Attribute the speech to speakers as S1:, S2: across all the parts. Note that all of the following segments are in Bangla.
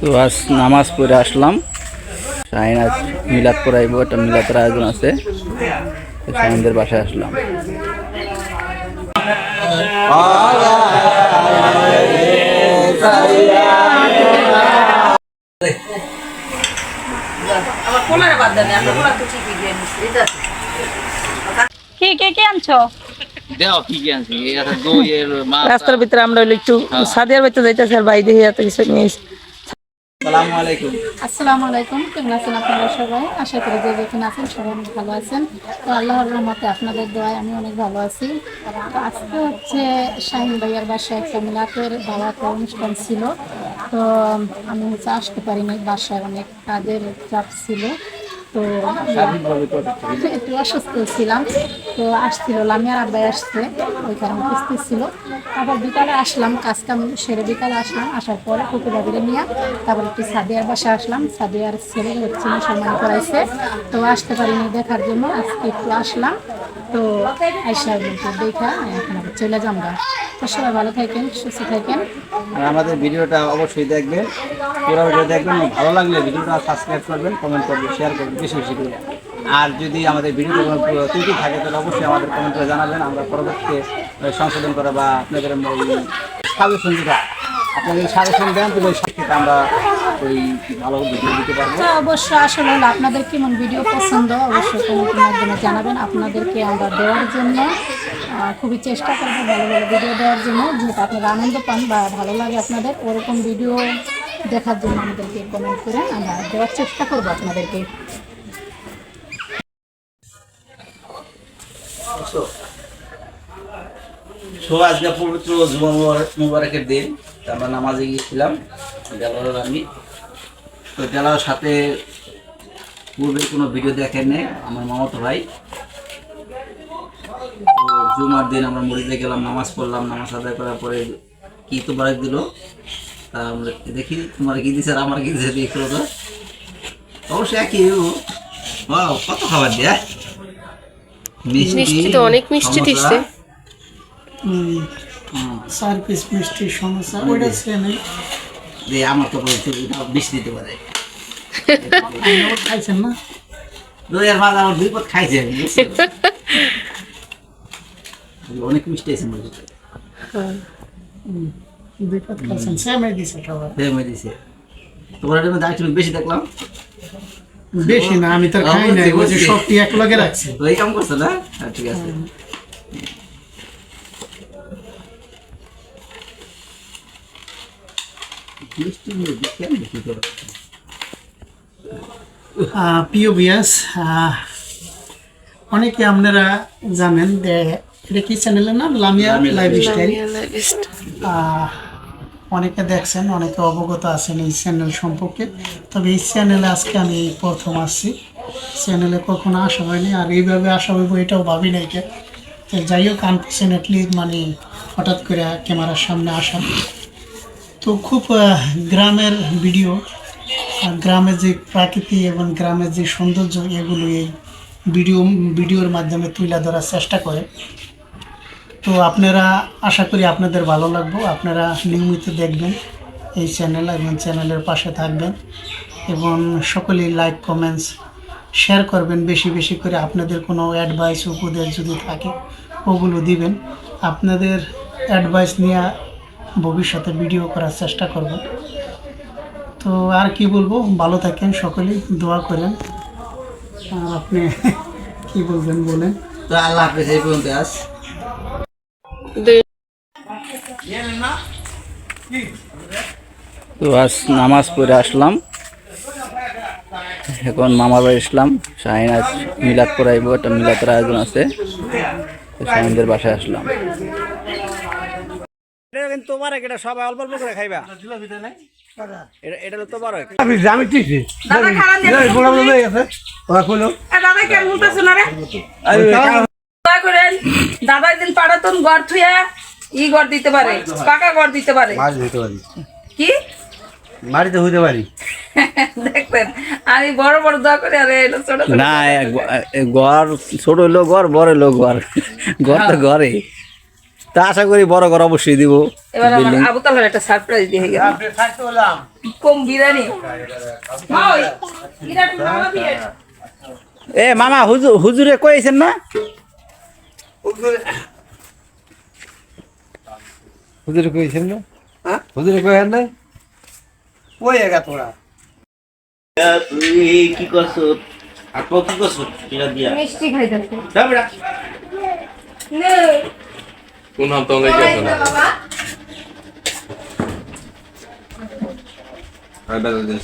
S1: তো আজ নামাজ পড়ে আসলাম। শাহিন আজ মিলাদ পড়াইবো একটা মিলাদের আয়োজন আছে। তো শাহিনদের বাসায় আসলাম।
S2: কি কি কি আনছো?
S1: দেও কি আনছি? এটা দই এর মাছ
S3: রাস্তার ভিতরে আমরা একটু সাদিয়ার বাড়িতে যাইতেছি আর ভাই দেখি এত কিছু নিয়ে এসেছি।
S1: আসসালামু আলাইকুম।
S4: সবাই? আশা করি সবাই অনেক ভালো আছেন। তো আপনাদের দোয়ায় আমি অনেক ভালো আছি। হচ্ছে অনুষ্ঠান ছিল। তো আমি হচ্ছে আসতে পারিনি বাসায়, অনেক কাজের চাপ ছিল। তো একটু অসুস্থ ছিলাম তো আসছিল লামিয়ার আব্বাই আসছে ওই কারণে উপস্থিত ছিল। তারপর বিকালে আসলাম কাজ কাম সেরে বিকালে আসলাম আসার পরে কুকুর বাবিরে নিয়ে তারপর একটু সাদিয়ার বাসা আসলাম। সাদিয়ার ছেলে হচ্ছে মুসলমান করাইছে তো আসতে পারিনি দেখার জন্য আজকে একটু আসলাম। তো আইসা দেখা এখন চলে যাব তো সবাই ভালো থাকেন সুস্থ থাকেন।
S1: আর আমাদের ভিডিওটা অবশ্যই দেখবেন। পুরো ভিডিও দেখবেন ভালো লাগলে ভিডিওটা সাবস্ক্রাইব করবেন কমেন্ট করবেন শেয়ার করবেন বেশি বেশি করে। আর যদি আমাদের ভিডিওতে কোনো ত্রুটি থাকে তাহলে অবশ্যই আমাদের কমেন্ট করে জানাবেন। আমরা পরবর্তীতে সংশোধন করা বা আপনাদের সাজেশন যেটা আপনাদের সাজেশন দেন তাহলে সেক্ষেত্রে আমরা ওই ভালো ভিডিও দিতে পারব।
S4: অবশ্যই আসলে আপনাদের কেমন ভিডিও পছন্দ অবশ্যই কমেন্টের মাধ্যমে জানাবেন। আপনাদেরকে আমরা দেওয়ার জন্য খুবই চেষ্টা করব ভালো ভালো ভিডিও দেওয়ার জন্য। যেহেতু আপনারা আনন্দ পান বা ভালো লাগে আপনাদের, ওরকম ভিডিও দেখার জন্য আমাদেরকে কমেন্ট করে আমরা দেওয়ার চেষ্টা করব আপনাদেরকে।
S1: সো আজকে পবিত্র জুমা মুবারক- মুবারকের দিন। আমরা নামাজে গিয়েছিলাম দেলার আমি। তো দেলার সাথে পূর্বে কোনো ভিডিও দেখেন আমার মামাতো ভাই। তো জুমার দিন আমরা মরিতে গেলাম নামাজ পড়লাম নামাজ আদায় করার পরে কি তো বারেক দিল? তা আমরা দেখি তোমার কি দিছে আর আমার কি দিছে দেখল তো। অবশ্যই একই Wow, কত খাবার দেয়? মিষ্টি
S5: তো অনেক মিষ্টি। দিছে।
S6: চার পিস মিষ্টি সমস্যা ওইটা সেমই
S1: যে। আমার তো বলছে এটা বেশি দিতে পারে।
S6: খাইছেন না?
S1: দইয়ের মাছ আমার দুই পথ খাইছে। আমি, বুঝছ? অনেক মিষ্টি আছে মধ্যে
S6: দুই পাত খাইছেন সেমই দিছে সবাই
S1: ফেমে দিছে তোমার এটা দাম একটু বেশি দেখলাম।
S6: বেশি না আমি তো খাই নাই ওই যে সবটি এক লগে রাখছি।
S1: তো কাম করছ না? হ্যাঁ, ঠিক আছে। মিষ্টি নিয়ে কেন বিক্রি করো
S6: প্রিয় বিয়াস অনেকে আপনারা জানেন যে এটা কি চ্যানেলের নাম লামিয়া লাইফ স্টাইল অনেকে দেখছেন অনেকে অবগত আছেন এই চ্যানেল সম্পর্কে। তবে এই চ্যানেলে আজকে আমি প্রথম আসছি। চ্যানেলে কখনো আসা হয়নি আর এইভাবে আসা হইব এটাও ভাবি নাই কে যাই হোক আনফর্চুনেটলি মানে হঠাৎ করে ক্যামেরার সামনে আসা। তো খুব গ্রামের ভিডিও আর গ্রামের যে প্রাকৃতি এবং গ্রামের যে সৌন্দর্য এগুলো এই ভিডিও ভিডিওর মাধ্যমে তুলে ধরার চেষ্টা করে। তো আপনারা আশা করি আপনাদের ভালো লাগবো। আপনারা নিয়মিত দেখবেন এই চ্যানেল এবং চ্যানেলের পাশে থাকবেন এবং সকলেই লাইক, কমেন্টস, শেয়ার করবেন। বেশি বেশি করে আপনাদের কোনো অ্যাডভাইস, উপদেশ যদি থাকে, ওগুলো দিবেন। আপনাদের অ্যাডভাইস নিয়ে ভবিষ্যতে ভিডিও করার চেষ্টা করব। তো আর কি বলব? ভালো থাকেন সকলেই, দোয়া করেন। আর আপনি কি বলবেন বলেন?
S1: আল্লাহ হাফেজ, এই পর্যন্ত আস। তো আজ নামাজ পড়ে আসলাম। এখন মামার বাড়ি আসলাম। শাহিন আজ মিলাদ পড়াইবো একটা মিলাদের আয়োজন আছে। তো শাহিনদের বাসায় আসলাম। তোমার এটা সবাই অল্প অল্প করে খাইবা। এটা এটা তো বড়
S3: দাদা খারাপ দিয়ে দাদা কেন বলতেছো না রে? দয়া করেন। দাদা একদিন পাঠাতন ঘর থুয়া ই ঘর দিতে পারে পাকা ঘর দিতে পারে।
S7: মাছ পারি।
S3: কি?
S7: মাটিতে হইতে পারি।
S3: দেখবেন আমি বড় বড় দোয়া করি আর এলো ছোট ছোট
S1: না ঘর ছোট হইল ঘর বড় হইল ঘর। ঘর তো ঘরে। তা আশা করি বড় ঘর অবশ্যই দিব।
S3: এবার আমার আবু তালার একটা সারপ্রাইজ দিয়ে গেল। কম বিরিয়ানি।
S1: এ মামা হুজুর হুজুরে কইছেন না?
S7: হুজুরে কইছেন না হুজুরে কইছেন না
S6: ওই এগা তোরা।
S5: তুই কি করছ? আর তো কি করছ? এটা দিয়া।
S3: মিষ্টি খাইতেছে
S5: যা বেটা
S3: নে।
S8: কোন হাম তো অনেক গেছে না? আর বেলা দিন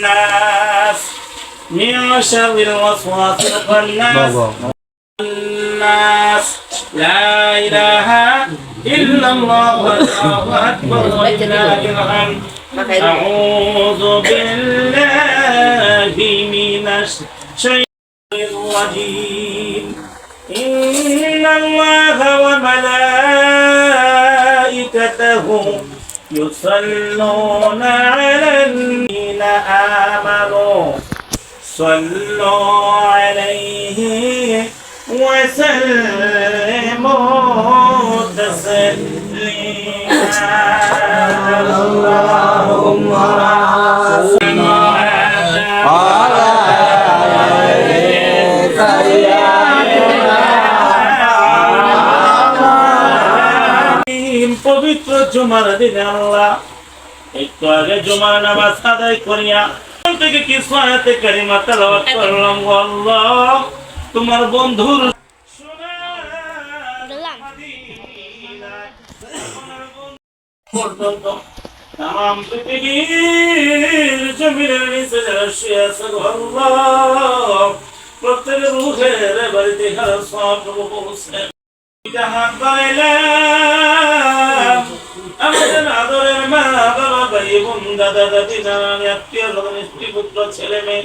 S5: الناس من شر الوسواس الخناس الناس. لا إله إلا الله والله أكبر ولله الحمد. أعوذ بالله من الشيطان الرجيم. إن الله وملائكته يصلون على الذين آمنوا صلوا عليه وسلموا تسليما اللهم صل পবিত্র জুমার দিনে আল্লাহ একটু আগে জুমার নামাজ আদায় করিয়া থেকে কিছু আয়াতে কারিমা তেলাওয়াত করলাম গো আল্লাহ তোমার বন্ধুর পর্যন্ত তাম পৃথিবীর জমিনের নিচে যারা শুয়ে আছে আল্লাহ। প্রত্যেকের মুখের বাড়িতে খারাপ সব পৌঁছে জাহান আমাদের আদরের মা, বাবা, ভাই বোন দাদা, দাদি, নানান আত্মীয় লোক স্ত্রী, পুত্র, ছেলে, মেয়ে।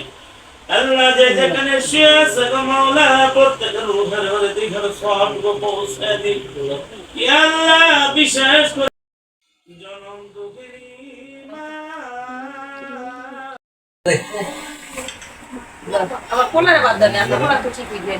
S5: আল্লাহ যে যেখানে শুয়ে আছে গো মাওলা, প্রত্যেকের মুখের ঘরে দীঘার সব পৌঁছে দিই আল্লাহ বিশেষ করে জনম দুঃখিনী মা
S3: আবার কোলারে বাদ দেন, আপনার কোলা তো ঠিক হয়ে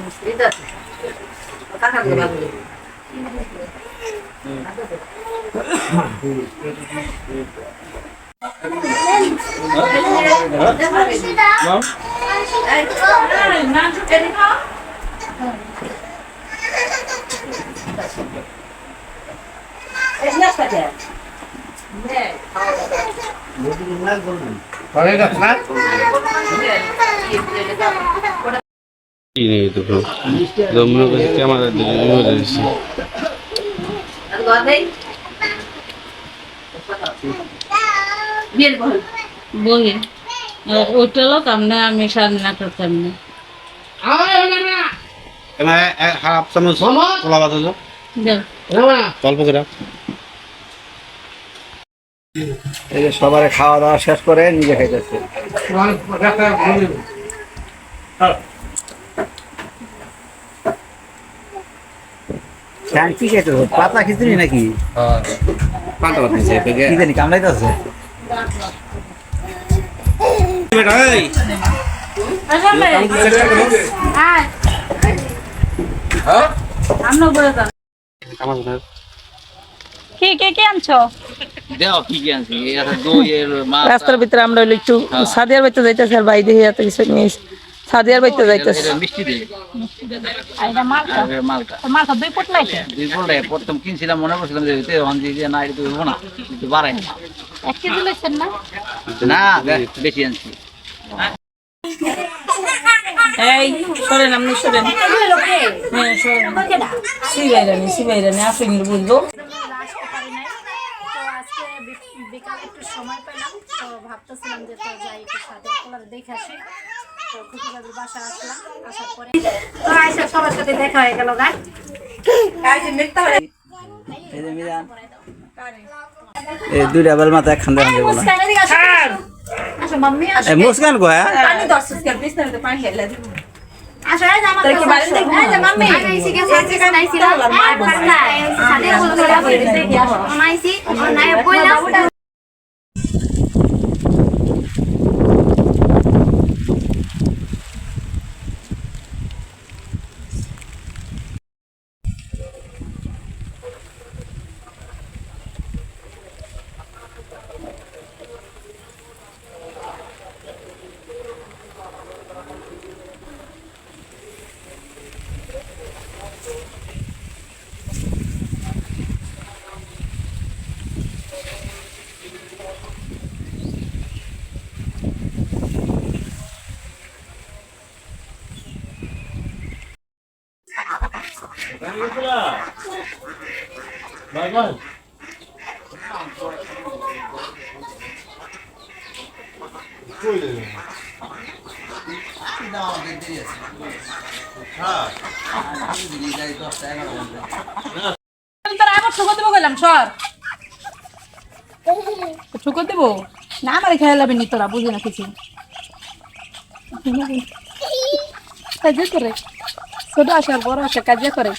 S8: ক্যামেরা দিকে
S4: লোক আমরা আমি সামনে নাটক সামনে।
S7: হাফ চামচ কলা বাতা অল্প করে।
S1: এই যে সবার খাওয়া দাওয়া শেষ করে নিজে খাইতেছে। কি খাইতে পাতলা খিচুড়ি নাকি?
S7: পান্তা ভাত
S1: কি জানি কামড়াইতেছে।
S2: কি কি কি আনছো?
S1: দেও কি কি আনছি? এটা দই এর মাছ
S3: রাস্তার ভিতরে আমরা একটু সাদিয়ার বাড়িতে যাইতেছি আর বাইরে কিছু নিয়ে। সাদিয়ার বাড়িতে যাইতেছি।
S1: মিষ্টি দই
S2: আর মালটা?
S1: মালটা।
S2: মালটা দুই ফুট লাইছে
S1: দুই পড়লে প্রথম কিনছিলাম মনে করছিলাম যে এতে যে না এটা তো হব না কিন্তু বাড়াই। না
S4: এক কেজি লইছেন না?
S1: না বেশি আনছি।
S3: এই সরেন আপনি সরেন। হ্যাঁ সরেন। সিবাইরানি সিবাইরানি আসেন বুঝব
S4: আসতে পারি নাই তো আজকে বি- বিকালে একটু সময় পেলাম তো ভাবতেছিলাম যে তো যাই একটু সাথে দেখে আসি। তো খুকুবাবুর বাসা আসলাম আসার পরে তো আইসা সবার সাথে দেখা হয়ে গেল গাই
S1: এই যে মিজান এই দুইটা বেল মাথা একখান দেখান দেবো না
S4: আসো মাম্মি আসো
S1: এই মুস্কান কো হ্যাঁ
S3: দর্শক বিস্তারিত পানি খেলে দিব
S4: আসো এই যে আমার
S3: তাই কি
S4: কাছে
S3: বাড়িতে
S4: আসো।
S3: ঘুমাবো?
S4: এই যে মাম্মি আমি এসে গেছি আজকে কানাইছি না আর পান্তা সাথে বলতে দেখি আসো কানাইছি আর নাই কইলা
S1: তোর আবার ঠুকো দেবো না আমার খেয়াল হবে নি তোরা বুঝি না কিছু করে ছোট আসার বড় আসা কাজে করে।